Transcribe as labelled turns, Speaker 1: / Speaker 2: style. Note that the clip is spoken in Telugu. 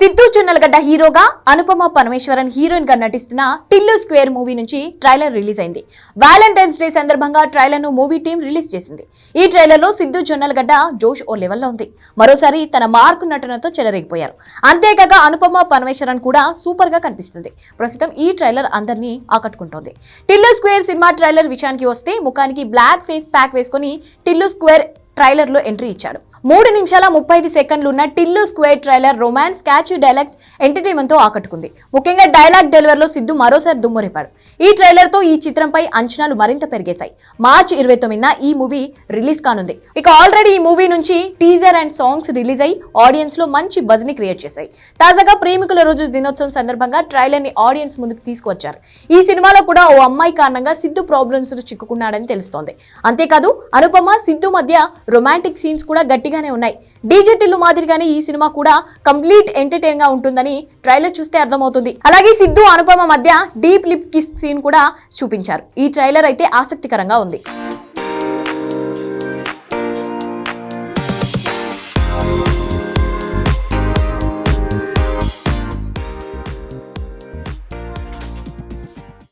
Speaker 1: సిద్ధు చున్నలగడ్డ హీరోగా అనుపమ పరమేశ్వరన్ హీరోయిన్గా నటిస్తున్న టిల్లు స్క్వేర్ మూవీ నుంచి ట్రైలర్ రిలీజ్ అయింది. వ్యాలంటైన్స్ డే సందర్భంగా ట్రైలర్ను మూవీ టీం రిలీజ్ చేసింది. ఈ ట్రైలర్లో సిద్ధు చున్నలగడ్డ జోష్ ఓ లెవెల్లో ఉంది. మరోసారి తన మార్కు నటనతో చెలరేగిపోయారు. అంతేకాక అనుపమ పరమేశ్వరన్ కూడా సూపర్గా కనిపిస్తుంది. ప్రస్తుతం ఈ ట్రైలర్ అందరినీ ఆకట్టుకుంటోంది. టిల్లు స్క్వేర్ సినిమా ట్రైలర్ విషయానికి వస్తే ముఖానికి బ్లాక్ ఫేస్ ప్యాక్ వేసుకుని టిల్లు స్క్వేర్ ట్రైలర్లో ఎంట్రీ ఇచ్చాడు. మూడు నిమిషాల ముప్పై ఐదు సెకండ్లు ఉన్న Tillu square trailer romance catch dialogues ఎంటర్టైన్మెంట్తో ఆకట్టుకుంది. ముఖ్యంగా డైలాగ్ డెలివరీలో సిద్ధు మరోసారి దుమ్మురేపాడు. ఈ ట్రైలర్తో ఈ చిత్రంపై అంచనాలు మరింత పెరిగేశాయి. మార్చి ఇరవై తొమ్మిదిన ఈ మూవీ రిలీజ్ కానుంది. ఇక ఆల్రెడీ ఈ మూవీ నుంచి టీజర్ అండ్ సాంగ్స్ రిలీజ్ అయి ఆడియన్స్లో మంచి బజ్ని క్రియేట్ చేశాయి. తాజాగా ప్రేమికుల రోజు దినోత్సవం సందర్భంగా ట్రైలర్ని ఆడియన్స్ ముందుకు తీసుకువచ్చారు. ఈ సినిమాలో కూడా ఓ అమ్మాయి కారణంగా సిద్ధు ప్రాబ్లమ్స్ చిక్కుకున్నాడని తెలుస్తోంది. అంతేకాదు అనుపమ సిద్ధు మధ్య రొమాంటిక్ సీన్స్ కూడా గట్టిగానే ఉన్నాయి. డీజెటిల్లు మాదిరిగానే ఈ సినిమా కూడా కంప్లీట్ ఎంటర్టైన్గా ఉంటుందని ట్రైలర్ చూస్తే అర్థమవుతుంది. అలాగే సిద్ధు అనుపమ మధ్య డీప్ లిప్ కిస్ సీన్ కూడా చూపించారు. ఈ ట్రైలర్ అయితే ఆసక్తికరంగా ఉంది.